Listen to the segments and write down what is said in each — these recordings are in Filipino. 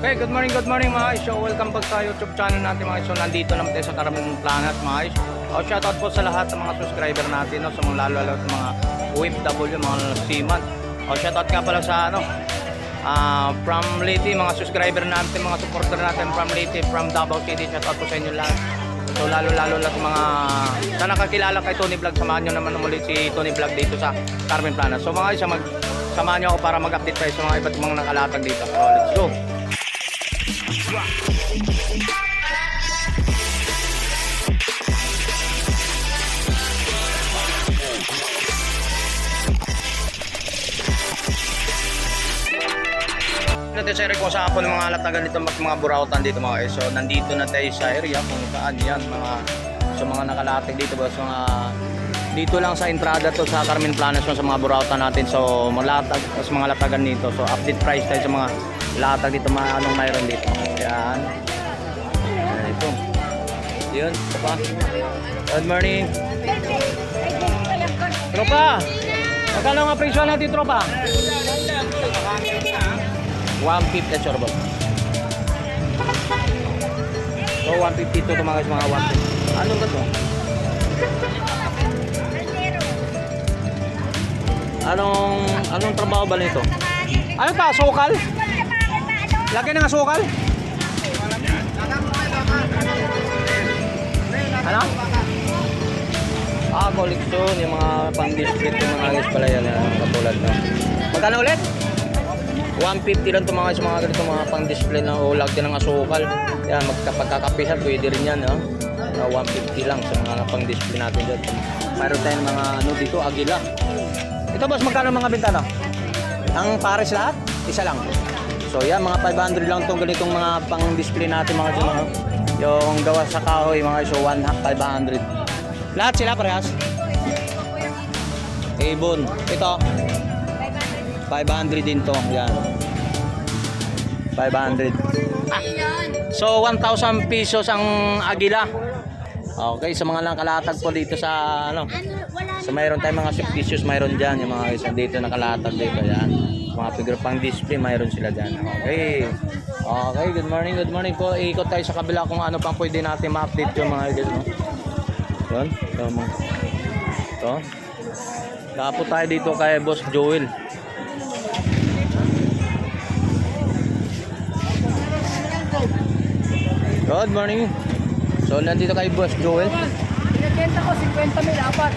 Okay, good morning, good morning mga. So, welcome back sa YouTube channel natin mga. So, nandito naman tayo sa Karaming Planet mga guys. Oh, shoutout po sa lahat ng mga subscriber natin, no? sa mga lalo-lalo sa mga OFW, mga seaman. Oh, shoutout nga pala sa ano, ah from Leyte, mga subscriber natin, mga supporter natin from Leyte, from Davao City. Shoutout po sa inyo lahat. So, lalo-lalo na sa mga sa nakakilala kay Tony Vlog, samahan nyo naman ulit si Tony Vlog dito sa Carmen Planet. So, mga guys, mag samahan nyo ako para mag-update tayo sa mga iba't mga nakalatag dito. So, let's go! Natin sa ko sa ako ng mga alatagan dito mga, mga burautan dito mga guys. So nandito na tayo sa area kung saan yan mga sa mga nakalatag dito ba sa mga dito lang sa entrada to sa Carmen Planas sa mga burautan natin. So malatag sa mga latagan dito. So update price tayo sa mga latag dito mga anong mayroon dito. Yan. Yan ito. Yun, ito pa. Good morning. Tropa! Magkano nga presyo natin, tropa? 150 at sorbo. So 150 to tumagas mga 150. Ano ba to? Anong anong trabaho ba nito? Ano pa? Sukal? Lagyan ng asukal? Ano? Ah, koleksyon, yung mga pang-biscuit, yung mga agis pala yan, ah, katulad no. Magkano ulit? 150 lang mga sa mga ganito mga pang-display na o lagyan ng asukal. Yan, magkapagkakapihan, pwede rin yan. No? Uh, 150 lang sa mga pang-display natin dyan. Mayroon tayong mga ano dito, agila. Ito boss, magkano mga bintana? Ang pares lahat? Isa lang. So yan, mga 500 lang itong ganitong mga pang-display natin mga sa mga yung gawa sa kahoy mga so 1 500. Lahat sila parehas? Ibon. Ito, 500 din to. Yan. 500. So 1,000 pesos ang agila. Okay, sa mga lang kalatag po dito sa ano. So mayroon tayong mga fictitious, mayroon diyan yung mga isa dito nakalatag dito yan. Mga figure pang display, mayroon sila diyan. Okay. Okay, good morning, good morning po. Ikot tayo sa kabila kung ano pang pwede natin ma-update yung mga dito. No? Yun, ito mga. Ito. Kapo tayo dito kay Boss Joel. Good morning. So nandito kay Boss Joel. Pinagkenta ko 50 mil apat.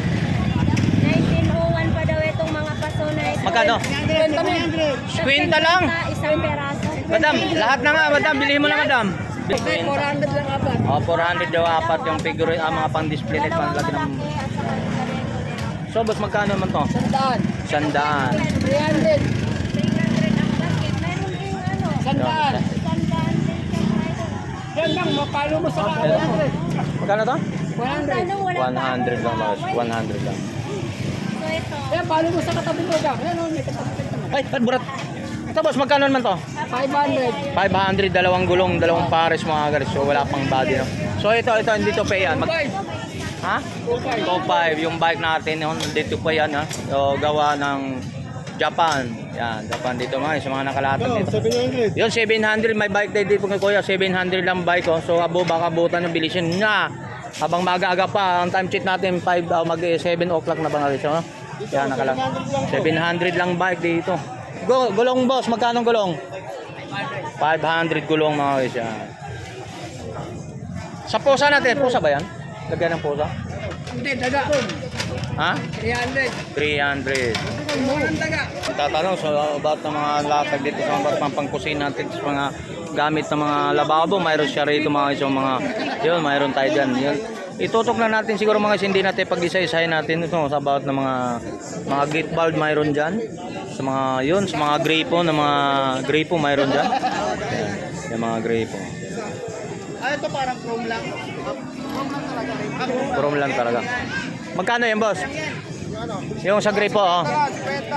1901 pa daw itong mga paso na ito. Magkano? 50 mil. Kwenta lang. Isang peraso. Madam, lahat na nga, madam. Bilhin mo na, madam. 400 lang apat. Oh, 400 daw apat yung figure, ah, mga pang-display net, pang laki ng... So, boss, magkano naman to? Sandaan. Sandaan. 300. Sandaan. Yan lang, mapalo mo sa Ito. Magkano to? 100. 100 lang, boss. 100 lang. So ito. Yan, palo mo sa katabi mo ka. Yan o, may katabi ka. Ay, ay, burat. Ito, boss, magkano naman to? 500. 500, dalawang gulong, dalawang pares mga guys. So, wala pang body, no? So, ito, ito, hindi to pa yan. Mag, 5. ha? Top 5, yung bike natin, yun, dito pa yan, ha? So, gawa ng Japan. Yan, Japan dito mga, sa mga nakalatag dito. 700. Yun, 700, may bike tayo dito kay Kuya, 700 lang bike, oh. So, abo, baka butan yung bilisin na. Habang maaga-aga pa, ang time check natin, 5, uh, mag 7 o'clock na ba nga ito, no? Yan, nakalang. 700 lang bike dito. Go, gulong boss, magkano gulong? 500 gulong mga guys, yan. Sa pusa natin, pusa ba yan? Lagyan ng pusa? Hindi, daga. Ha? 300. 300. Murang daga. Tatanong so about ng mga latag dito sa mga pang pangkusina natin sa mga gamit ng mga lababo, mayroon siya rito mga isang mga yun, mayroon tayo dyan. Yun. Itutok na natin siguro mga hindi natin pag-isa-isahin natin ito sa about ng mga mga gate valve mayroon dyan. Sa mga yun, sa mga grapo na mga grapo mayroon dyan. Yan, yung mga grapo. Ah, ito parang chrome lang. Chrome lang talaga. Magkano yan, boss? Yung sa grapo, oh.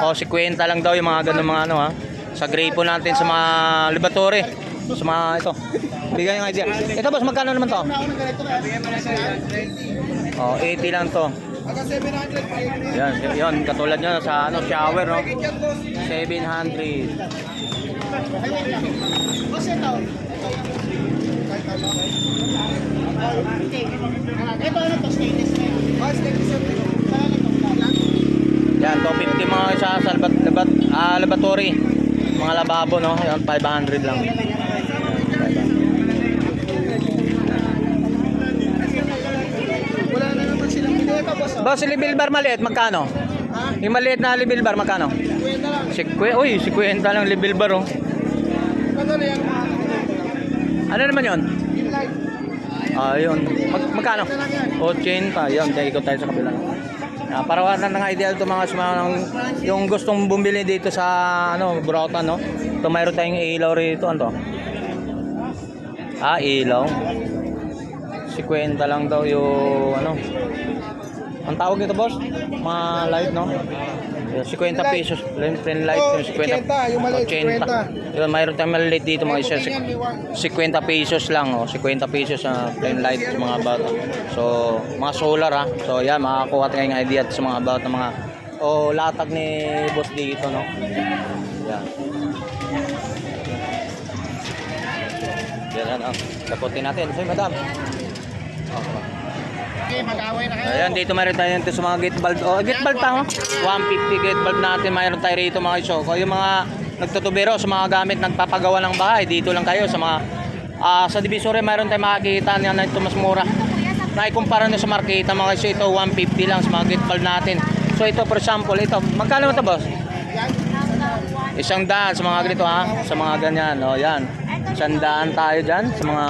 Oh, 50 lang daw yung mga ganun mga ano, ha. Sa grapo natin sa mga laboratory. Sa mga ito. Bigay ng idea. Ito boss, magkano naman to? Oh, 80 lang to. Yan, yan katulad nyo sa ano, shower, no? 700. Ito ano to, stainless na yan. Oh, stainless na yan. Yan, 250 mga isa sa labat, labat, ah, laboratory. Mga lababo, no? Yan, 500 lang. Wala na naman silang binenta, boss. Oh. Boss, libil bar maliit, magkano? Ha? Yung maliit na libil bar, magkano? Kwenta lang. Si Uy, si Kwenta lang libil bar, oh. Ano na yan? Ano naman yun? Ayun. Mag magkano? 80. Yun, kaya ikot tayo sa kabila. Ah, para wala ng idea ito mga sumama yung gustong bumili dito sa ano, Burautan, no? Ito mayroon tayong ilaw rito, ano to? Ah, ilaw. Si Kwenta lang daw yung ano. Ang tawag nito, boss? Mga light, no? Yung 50 pesos. Pen light, Oh, yung 50. 80, yung maliit, 80. Yun, mayroon tayong maliit dito mga isa. Yan, may one. 50 pesos lang, oh. 50 pesos sa plain light sa mga bata. So, mga solar ha. So, yan, makakuha tayo ng idea sa mga bata, mga o latag ni boss dito, no? Yan. Yan, oh. Kaputin natin. Say, madam. Okay. Okay, mag-away na kayo. Ayan, dito mayroon tayo dito sa mga gate bulb. Oh, gate bulb oh. 150 gate bulb natin. Mayroon tayo rito mga iso. Kung yung mga nagtutubero sa mga gamit nagpapagawa ng bahay, dito lang kayo sa mga ah sa Divisoria mayroon tayong makikita na ito mas mura. Naikumpara nyo sa marketa mga iso, ito 150 lang sa mga gate bulb natin. So ito for example, ito, magkano ito boss? Isang daan sa mga ganito ha, sa mga ganyan. O yan, isang daan tayo dyan sa mga...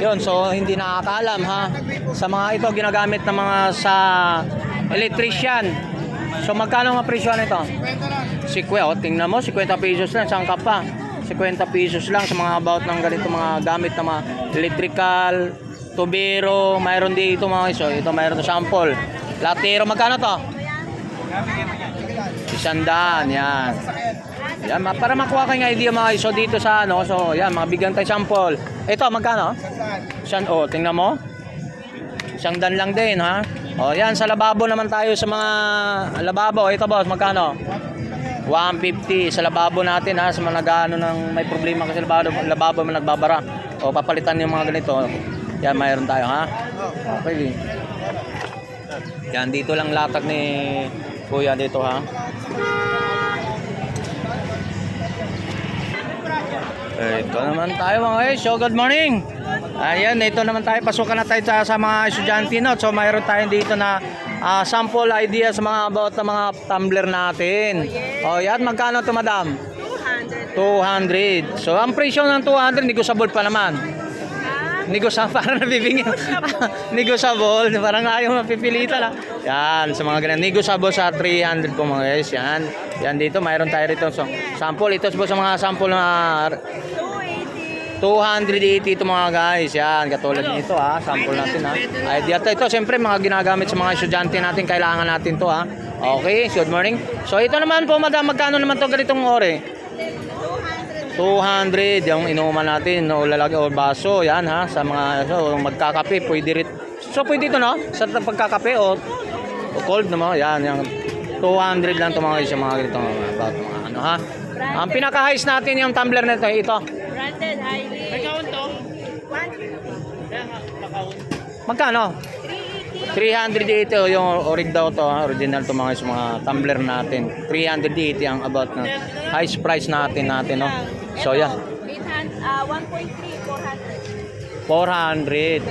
Yun, so hindi nakakaalam ha. Sa mga ito, ginagamit ng mga sa electrician. So magkano ang presyo nito? Kwenta lang. Si Kuya, oh, tingnan mo, 50 pesos lang, saan ka pa? 50 pesos lang sa mga about ng ganito mga gamit na mga electrical, tubero, mayroon dito mga iso. Ito mayroon to sample. Latero, magkano to? Isandaan, yan. Yan, para makuha kayo ng idea mga iso dito sa ano. So, yan, mga bigyan tayo sample. Ito, magkano? Isang, oh, tingnan mo. Isang dan lang din, ha? O, yan, sa lababo naman tayo sa mga lababo. Ito, boss, magkano? 150 sa lababo natin, ha? Sa mga nag-ano ng may problema kasi lababo, lababo mo nagbabara. O, papalitan yung mga ganito. Yan, mayroon tayo, ha? Okay. Yan, dito lang latag ni Kuya dito, ha? Ito naman tayo mga guys. So good morning. Ayan, ito naman tayo. Pasukan na tayo sa, sa mga estudyante. No? So mayroon tayo dito na ah, sample idea sa mga about sa mga tumbler natin. Oh, yan. Magkano to madam? 200. So ang presyo ng 200, negotiable pa naman. Negosyable, parang nabibingin. negosyable, parang ayaw mapipilitan ah. Yan, sa mga ganyan. Negosyable sa 300 po mga guys. Yan. Yan dito, mayroon tayo rito. So, sample, ito po sa mga sample na 280 ito mga guys. Yan, katulad nito ha. Sample natin ha. Ay, di ito, ito siyempre mga ginagamit sa mga estudyante natin. Kailangan natin to ha. Okay, good morning. So ito naman po madam, magkano naman to ganitong ore? 200 yung inuman natin o lalagay o baso yan ha? Sa mga so, magkakape pwede rin. So pwede ito no? Sa pagkakape o, o cold naman yan yung 200 lang ito mga guys yung mga ganito mga about mga ano ha? Ang pinaka highest natin yung tumbler nito ito. Branded highly. May count to? magkano? 380 yung orig daw to ha? original to mga guys mga tumbler natin. 380 ang about na highest price natin natin no so yan 800, ah, 1.3, 400. 400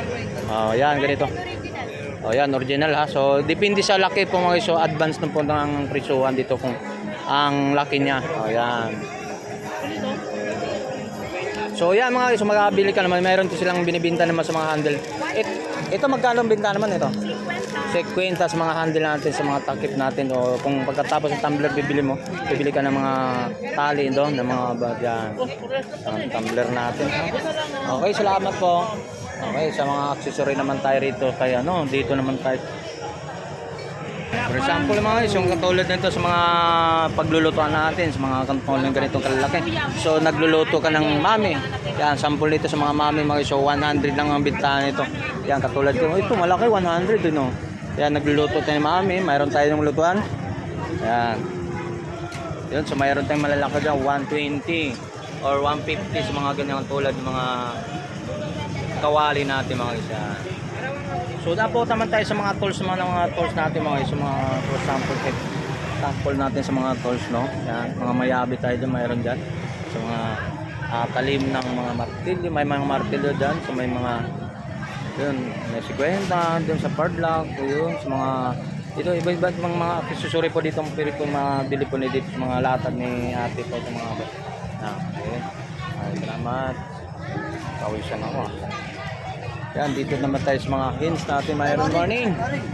oh yan ganito Branded original. O yan, original ha. So, depende sa laki po mga so advance na po ng presyuhan dito kung ang laki niya. O yan. So, yan mga so magkabili ka naman. Mayroon to silang binibinta naman sa mga handle. It, ito magkano ang binta naman ito? 50 sa mga handle natin, sa mga takip natin. O kung pagkatapos ng tumbler bibili mo, bibili ka ng mga tali doon, ng mga bag yan. Ang tumbler natin. Okay, salamat po. Okay, sa mga accessory naman tayo rito kaya ano, dito naman tayo. For example mga guys, yung katulad nito sa mga paglulutuan natin, sa mga katulad ng ganitong kalalaki. So nagluluto ka ng mami. Yan, sample dito sa mga mami mga guys. So 100 lang ang bintahan nito. Yan, katulad ko. Ito malaki, 100 din oh. Yan, nagluluto tayo ng mami. Mayroon tayo ng lutuan. Yan. Yun, so mayroon tayong malalaki dyan, 120 or 150 sa mga ganyang tulad ng mga kawali natin mga isa. So dapat naman tayo sa mga tools mga mga tools natin mga isa mga for example tip. sample natin sa mga tools, no? Yan, mga mayabi tayo dyan, mayroon dyan. Sa mga ah, talim ng mga martilyo, may mga martilyo dyan, so may mga yun, may 50, dun sa padlock, yun, sa mga ito, iba-iba mga mga accessory po dito, pero po mabili po ni dito mga latag ni ate po sa mga ah, okay. Ay, salamat. Kawisan ako ah. Yan, dito naman tayo sa mga hints natin. Mayroon morning.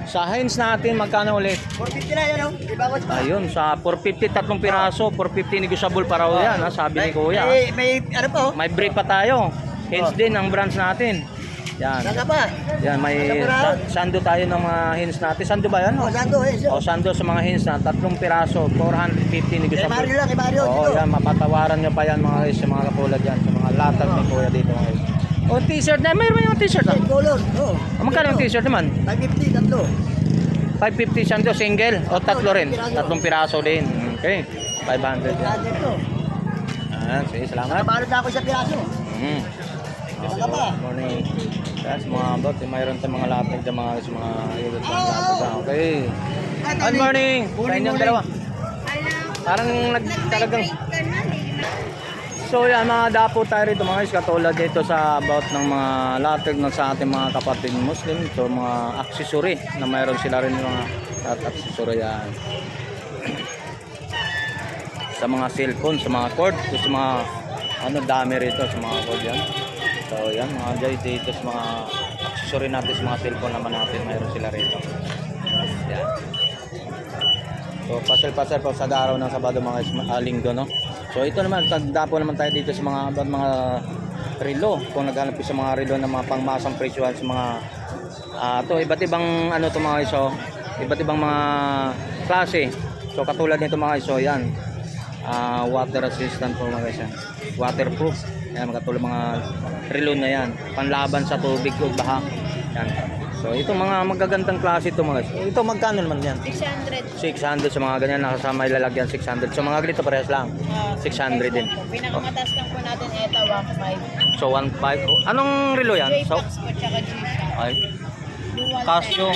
Sa hints natin, magkano ulit? 450 na yan, oh. Iba Ayun, sa 450, tatlong piraso. 450 negotiable para raw yan, ha? sabi ni Kuya. May, may, ano pa, oh. May break pa tayo. Hints din ang branch natin. Yan. Saan ka pa? Yan, may sa- sando tayo ng mga hints natin. Sando ba yan? Oh, saan to, eh? O, sando sa mga hints na tatlong piraso, 450 Kay negotiable. Mario lang, kay Mario. Oo, dito. yan, mapatawaran nyo pa yan mga guys, sa mga kapulad yan, sa mga latag ni Kuya dito mga guys. O, t-shirt na, mayroon yung t-shirt ah. Red color, oh. O, magkano yung t-shirt naman? 550, tatlo. 550 sando single o tatlo rin? Tatlong piraso din. Okay. 500 yan. Saan? Ayan, sige, salamat. Nakabalot na ako sa piraso. Mm. Saan ka pa? Morning. Yes, mga bot, eh, mayroon tayong mga latag sa mga sa mga ilot ng ah. Okay. Good morning. Sa inyong dalawa. Parang nag talagang eh. So yan mga dapo tayo rito mga guys katulad dito sa about ng mga latag ng sa ating mga kapatid Muslim so mga accessory na mayroon sila rin mga at accessory yan sa mga cellphone, sa mga cord, so, sa mga ano dami rito sa mga cord yan. So yan mga guys dito sa mga accessory natin sa mga cellphone naman natin mayroon sila rito. Yan. So, pasal-pasal po sa araw ng Sabado mga ah, linggo, no? So, ito naman, tagdapo naman tayo dito sa mga mga relo. Kung naghanap sa mga relo ng mga pangmasang presyohan sa mga ah to iba't ibang ano to mga iso, iba't ibang mga klase. So, katulad nito mga iso, yan. Ah, water resistant po mga guys. Waterproof. Yan, katulad mga relo na yan. Panlaban sa tubig o baha. Yan. So, ito mga magagandang klase ito mga guys. Ito magkano naman yan? 600. 600 sa mga ganyan nakasama ilalagyan 600 so mga ganito parehas lang 600 din Pinakamataas lang po natin ito, 1.5. so 1.5 anong relo yan so J-Fox po, tsaka G-Shock. ay Casio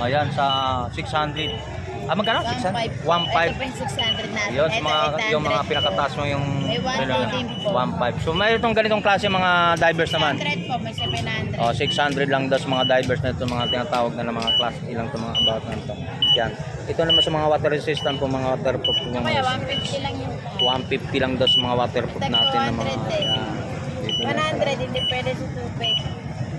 ayan sa 600 ah magkano 600 Ito po 1.5 yung 600 natin. yun Ito, mga yung mga 800 pinakataas mo yung May 1 relo na. din po. 1.5 so mayroon itong ganitong klase mga divers naman 100 po, may 700. Oh, 600 lang daw sa mga divers na ito, mga tinatawag na ng mga class ilang to mga about na ito. Yan. Ito naman sa mga water resistant po, mga waterproof po mga Kaya 150 lang yung 150 lang daw sa mga waterproof natin na mga 200 eh. yan. Dito na. 100, hindi pwede sa tubig.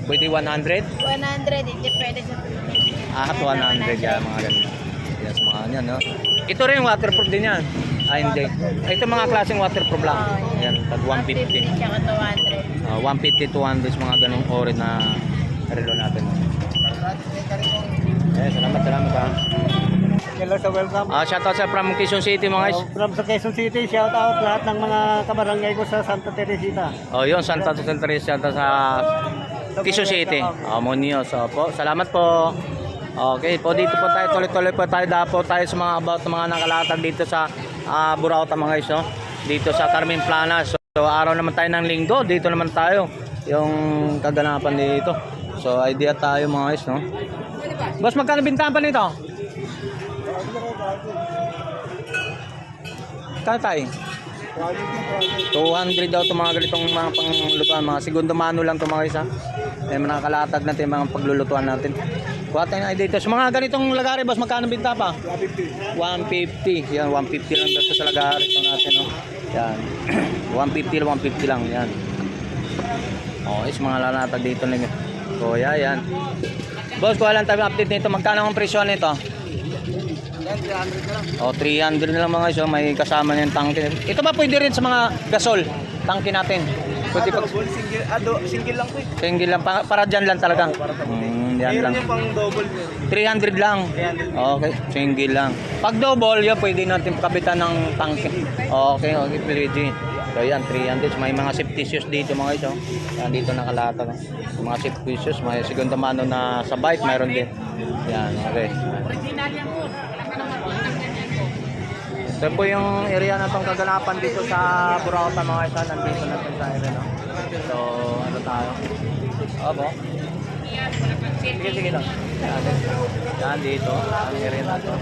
Pwede 100? 100, hindi pwede sa tubig. Ah, 200 yan mga ganun. Yes, mga yan, no? Ito rin waterproof din yan. Ah, hindi. Ito mga klaseng waterproof lang. Yan, tag 150. 150 tsaka 200. Ah, 150 200 mga ganung ori na relo natin. Eh, salamat, salamat ha. Hello sa welcome. Ah, shoutout sa from Quezon City mga guys. Oh, from sa Quezon City, shout out lahat ng mga kabarangay ko sa Santa Teresita. Oh, yun, Santa Santa Teresa sa Quezon City. Oh, Munoz. So, po, salamat po. Okay, po dito po tayo, tuloy-tuloy po tayo dapo tayo sa mga about mga nakalatag dito sa uh, Burauta mga guys, no? Dito sa Carmen Plana. So, so, araw naman tayo ng linggo, dito naman tayo yung kaganapan dito. So, idea tayo mga guys, no? Boss, magkano bintahan pa nito? Kano tayo? 200 daw itong mga ganitong mga panglulutuan. Mga segundo mano lang itong mga isa. May mga nakalatag natin mga paglulutuan natin. Kuha tayo na dito. Sa mga ganitong lagari, boss, magkano binta pa? 150. 150. Yan, 150 lang dito sa lagari ito natin. No? Yan. 150 lang, 150 lang. Yan. Oh, is mga lalatag dito na Kuya, yan. Boss, kuha lang tayo update nito. Magkano ang presyo nito? O, 300 na lang mga guys. oh. May kasama na yung tangke. Ito ba pwede rin sa mga gasol? Tangke natin. Pwede pag... single, ado, single lang po eh. Single lang. Pa- para dyan lang talaga. Mm, yan lang. pang double. 300 lang. Okay, single lang. Pag double, yun, pwede natin kapitan ng tangke. Okay, okay, pwede. So yan, 300. May mga safety shoes dito mga guys. oh. Yan, dito nakalatag. oh. Mga safety shoes. May segundo mano na sa bike, mayroon din. Yan, okay. Ito po yung area na itong kaganapan dito sa Burauta mga isa. Nandito na sa area, no? So, ano tayo? Opo. Sige, sige lang. Yan, dito. Ang area na ito.